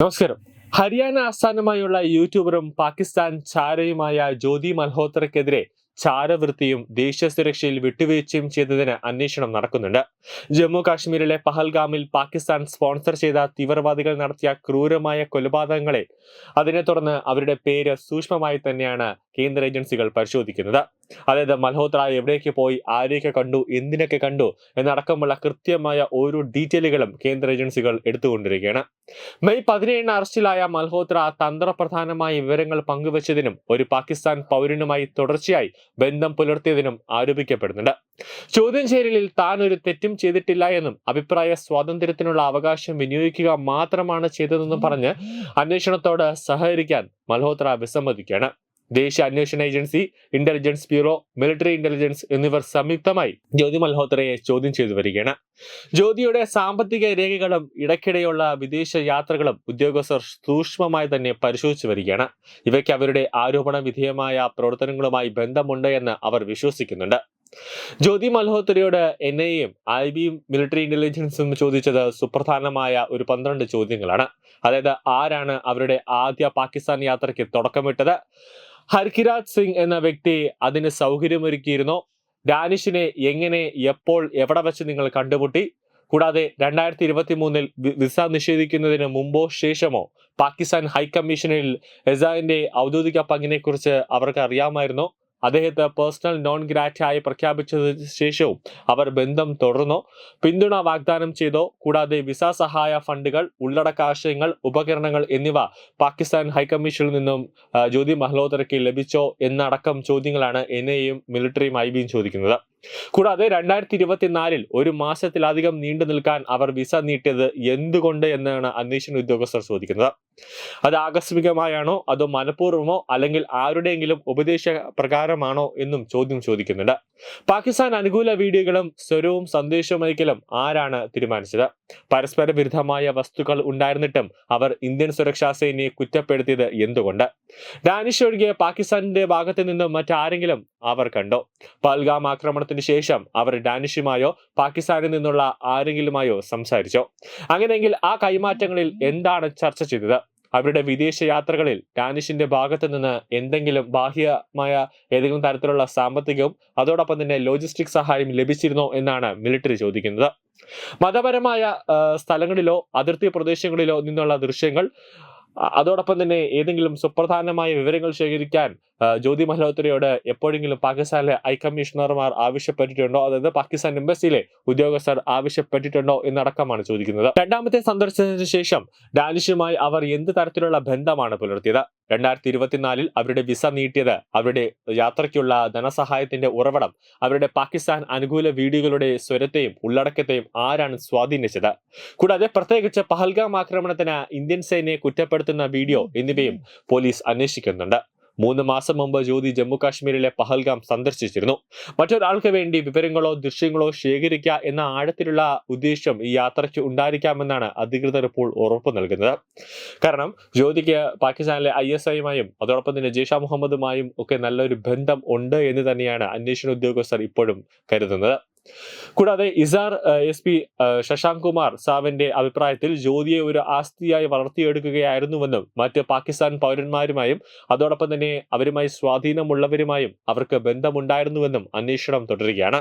നമസ്കാരം. ഹരിയാന ആസ്ഥാനമായുള്ള യൂട്യൂബറും പാകിസ്ഥാൻ ചാരയുമായ ജ്യോതി മൽഹോത്രക്കെതിരെ ചാരവൃത്തിയും ദേശീയ സുരക്ഷയിൽ വിട്ടുവീഴ്ചയും ചെയ്തതിന് അന്വേഷണം നടക്കുന്നുണ്ട്. ജമ്മു കാശ്മീരിലെ പഹൽഗാമിൽ പാകിസ്ഥാൻ സ്പോൺസർ ചെയ്ത തീവ്രവാദികൾ നടത്തിയ ക്രൂരമായ കൊലപാതകങ്ങളെ അതിനെ തുടർന്ന് അവരുടെ പേര് സൂക്ഷ്മമായി തന്നെയാണ് കേന്ദ്ര ഏജൻസികൾ പരിശോധിക്കുന്നത്. അതായത് മൽഹോത്ര എവിടേക്ക് പോയി ആരെയൊക്കെ കണ്ടു എന്തിനൊക്കെ കണ്ടു എന്നടക്കമുള്ള കൃത്യമായ ഓരോ ഡീറ്റെയിലുകളും കേന്ദ്ര ഏജൻസികൾ എടുത്തുകൊണ്ടിരിക്കുകയാണ്. മെയ് പതിനേഴിന് അറസ്റ്റിലായ മൽഹോത്ര തന്ത്രപ്രധാനമായ വിവരങ്ങൾ പങ്കുവച്ചതിനും ഒരു പാകിസ്ഥാൻ പൗരനുമായി തുടർച്ചയായി ബന്ധം പുലർത്തിയതിനും ആരോപിക്കപ്പെടുന്നുണ്ട്. ചോദ്യം ചെയ്യലിൽ താൻ ഒരു തെറ്റും ചെയ്തിട്ടില്ല എന്നും അഭിപ്രായ സ്വാതന്ത്ര്യത്തിനുള്ള അവകാശം വിനിയോഗിക്കുക മാത്രമാണ് ചെയ്തതെന്നും പറഞ്ഞ് അന്വേഷണത്തോട് സഹകരിക്കാൻ മൽഹോത്ര വിസമ്മതിക്കുകയാണ്. ദേശീയ അന്വേഷണ agency intelligence bureau military intelligence എന്നിവർ സംയുക്തമായി ജ്യോതി മൽഹോത്രയെ ചോദ്യം ചെയ്തു വരികയാണ്. ജ്യോതിയുടെ സാമ്പത്തിക രേഖകളും ഇടയ്ക്കിടെയുള്ള വിദേശ യാത്രകളും ഉദ്യോഗസ്ഥർ സൂക്ഷ്മമായി തന്നെ പരിശോധിച്ചു വരികയാണ്. ഇവയ്ക്ക് അവരുടെ ആരോപണ വിധേയമായ പ്രവർത്തനങ്ങളുമായി ബന്ധമുണ്ട് എന്ന് അവർ വിശ്വസിക്കുന്നുണ്ട്. ജ്യോതി മൽഹോത്രയോട് എൻ ഐയും ഐ ബിയും മിലിറ്ററി ഇന്റലിജൻസും ചോദിച്ചത് സുപ്രധാനമായ ഒരു പന്ത്രണ്ട് ചോദ്യങ്ങളാണ്. അതായത് ആരാണ് അവരുടെ ആദ്യ പാകിസ്ഥാൻ യാത്രയ്ക്ക് തുടക്കമിട്ടത്? ഹർകിരാജ് സിംഗ് എന്ന വ്യക്തി അതിന് സൗകര്യമൊരുക്കിയിരുന്നു. ഡാനിഷിനെ എങ്ങനെ എപ്പോൾ എവിടെ വെച്ച് നിങ്ങൾ കണ്ടുമുട്ടി? കൂടാതെ രണ്ടായിരത്തി ഇരുപത്തി മൂന്നിൽ വിസ നിഷേധിക്കുന്നതിന് മുമ്പോ ശേഷമോ? പാകിസ്ഥാൻ ഹൈക്കമ്മീഷനിൽ എസാന്റെ ഔദ്യോഗിക പങ്കിനെക്കുറിച്ച് അവർക്ക് അറിയാമായിരുന്നോ? അദ്ദേഹത്തെ പേഴ്സണൽ നോൺ ഗ്രാറ്റായി പ്രഖ്യാപിച്ചതിന് ശേഷവും അവർ ബന്ധം തുടർന്നോ. പിന്തുണ വാഗ്ദാനം ചെയ്തോ. കൂടാതെ വിസ സഹായ ഫണ്ടുകൾ ഉള്ളടക്ക ആശയങ്ങൾ ഉപകരണങ്ങൾ എന്നിവ പാകിസ്ഥാൻ ഹൈക്കമ്മീഷനിൽ നിന്നും ജ്യോതി മഹ്ലോത്രയ്ക്ക് ലഭിച്ചോ എന്നടക്കം ചോദ്യങ്ങളാണ് എൻ ഐയും മിലിറ്ററിയും ഐ ബിയും ചോദിക്കുന്നത്. കൂടാതെ രണ്ടായിരത്തി ഇരുപത്തിനാലിൽ ഒരു മാസത്തിലധികം നീണ്ടു നിൽക്കാൻ അവർ വിസ നീട്ടിയത് എന്തുകൊണ്ട് എന്നാണ് അന്വേഷണ ഉദ്യോഗസ്ഥർ ചോദിക്കുന്നത്. അത് ആകസ്മികമായാണോ? അതോ മനഃപൂർവമോ? അല്ലെങ്കിൽ ആരുടെയെങ്കിലും ഉപദേശ പ്രകാരമാണോ എന്നും ചോദ്യം ചോദിക്കുന്നുണ്ട്. പാകിസ്ഥാൻ അനുകൂല വീഡിയോകളും സ്വരവും സന്ദേശവും അയക്കലും ആരാണ് തീരുമാനിച്ചത്? പരസ്പര വിരുദ്ധമായ വസ്തുക്കൾ ഉണ്ടായിരുന്നിട്ടും അവർ ഇന്ത്യൻ സുരക്ഷാ സേനയെ കുറ്റപ്പെടുത്തിയത് എന്തുകൊണ്ട്? ഡാനിഷ് ഒഴികെ പാകിസ്ഥാനിന്റെ ഭാഗത്ത് നിന്നും മറ്റാരെങ്കിലും അവർ കണ്ടോ? പൽഗാം ആക്രമണത്തിന് ശേഷം അവർ ഡാനിഷുമായോ പാകിസ്ഥാനിൽ നിന്നുള്ള ആരെങ്കിലുമായോ സംസാരിച്ചോ? അങ്ങനെയെങ്കിൽ ആ കൈമാറ്റങ്ങളിൽ എന്താണ് ചർച്ച ചെയ്തത്? അവരുടെ വിദേശ യാത്രകളിൽ ഡാനിഷിന്റെ ഭാഗത്ത് നിന്ന് എന്തെങ്കിലും ബാഹ്യമായ ഏതെങ്കിലും തരത്തിലുള്ള സാമ്പത്തികവും അതോടൊപ്പം തന്നെ ലോജിസ്റ്റിക് സഹായം ലഭിച്ചിരുന്നോ എന്നാണ് മിലിറ്ററി ചോദിക്കുന്നത്. മതപരമായ സ്ഥലങ്ങളിലോ അതിർത്തി പ്രദേശങ്ങളിലോ നിന്നുള്ള ദൃശ്യങ്ങൾ അതോടൊപ്പം തന്നെ ഏതെങ്കിലും സുപ്രധാനമായ വിവരങ്ങൾ ശേഖരിക്കാൻ ജ്യോതി മൽഹോത്രയോട് എപ്പോഴെങ്കിലും പാകിസ്ഥാനിലെ ഹൈക്കമ്മീഷണർമാർ ആവശ്യപ്പെട്ടിട്ടുണ്ടോ? അതായത് പാകിസ്ഥാൻ എംബസിയിലെ ഉദ്യോഗസ്ഥർ ആവശ്യപ്പെട്ടിട്ടുണ്ടോ എന്നടക്കമാണ് ചോദിക്കുന്നത്. രണ്ടാമത്തെ സന്ദർശനത്തിന് ശേഷം ഡാനിഷുമായി അവർ എന്ത് തരത്തിലുള്ള ബന്ധമാണ് പുലർത്തിയത്? രണ്ടായിരത്തി ഇരുപത്തിനാലിൽ അവരുടെ വിസ നീട്ടിയത്. അവരുടെ യാത്രയ്ക്കുള്ള ധനസഹായത്തിന്റെ ഉറവിടം അവരുടെ പാകിസ്ഥാൻ അനുകൂല വീഡിയോകളുടെ സ്വരത്തെയും ഉള്ളടക്കത്തെയും ആരാണ് സ്വാധീനിച്ചത്? കൂടാതെ പ്രത്യേകിച്ച് പഹൽഗാം ആക്രമണത്തിന് ഇന്ത്യൻ സേനയെ കുറ്റപ്പെടുത്തുന്ന വീഡിയോ എന്നിവയും പോലീസ് അന്വേഷിക്കുന്നുണ്ട്. മൂന്ന് മാസം മുമ്പ് ജ്യോതി ജമ്മുകാശ്മീരിലെ പഹൽഗാം സന്ദർശിച്ചിരുന്നു. മറ്റൊരാൾക്ക് വേണ്ടി വിവരങ്ങളോ ദൃശ്യങ്ങളോ ശേഖരിക്കുക എന്ന ആഴത്തിലുള്ള ഉദ്ദേശ്യം ഈ യാത്രയ്ക്ക് ഉണ്ടായിരിക്കാമെന്നാണ് അധികൃതർ ഇപ്പോൾ ഉറപ്പ് നൽകുന്നത്. കാരണം ജ്യോതിക്ക് പാകിസ്ഥാനിലെ ഐ എസ് ഐയുമായും അതോടൊപ്പം തന്നെ ജെയ്ഷ മുഹമ്മദുമായും ഒക്കെ നല്ലൊരു ബന്ധം ഉണ്ട് എന്ന് തന്നെയാണ് അന്വേഷണ ഉദ്യോഗസ്ഥർ ഇപ്പോഴും കരുതുന്നത്. കൂടാതെ ഇസാർ എസ് പി ശശാങ്ക് കുമാർ സാവിന്റെ അഭിപ്രായത്തിൽ ജ്യോതിയെ ഒരു ആസ്തിയായി വളർത്തിയെടുക്കുകയായിരുന്നുവെന്നും മറ്റ് പാകിസ്ഥാൻ പൗരന്മാരുമായും അതോടൊപ്പം തന്നെ അവരുമായി സ്വാധീനമുള്ളവരുമായും അവർക്ക് ബന്ധമുണ്ടായിരുന്നുവെന്നും അന്വേഷണം തുടരുകയാണ്.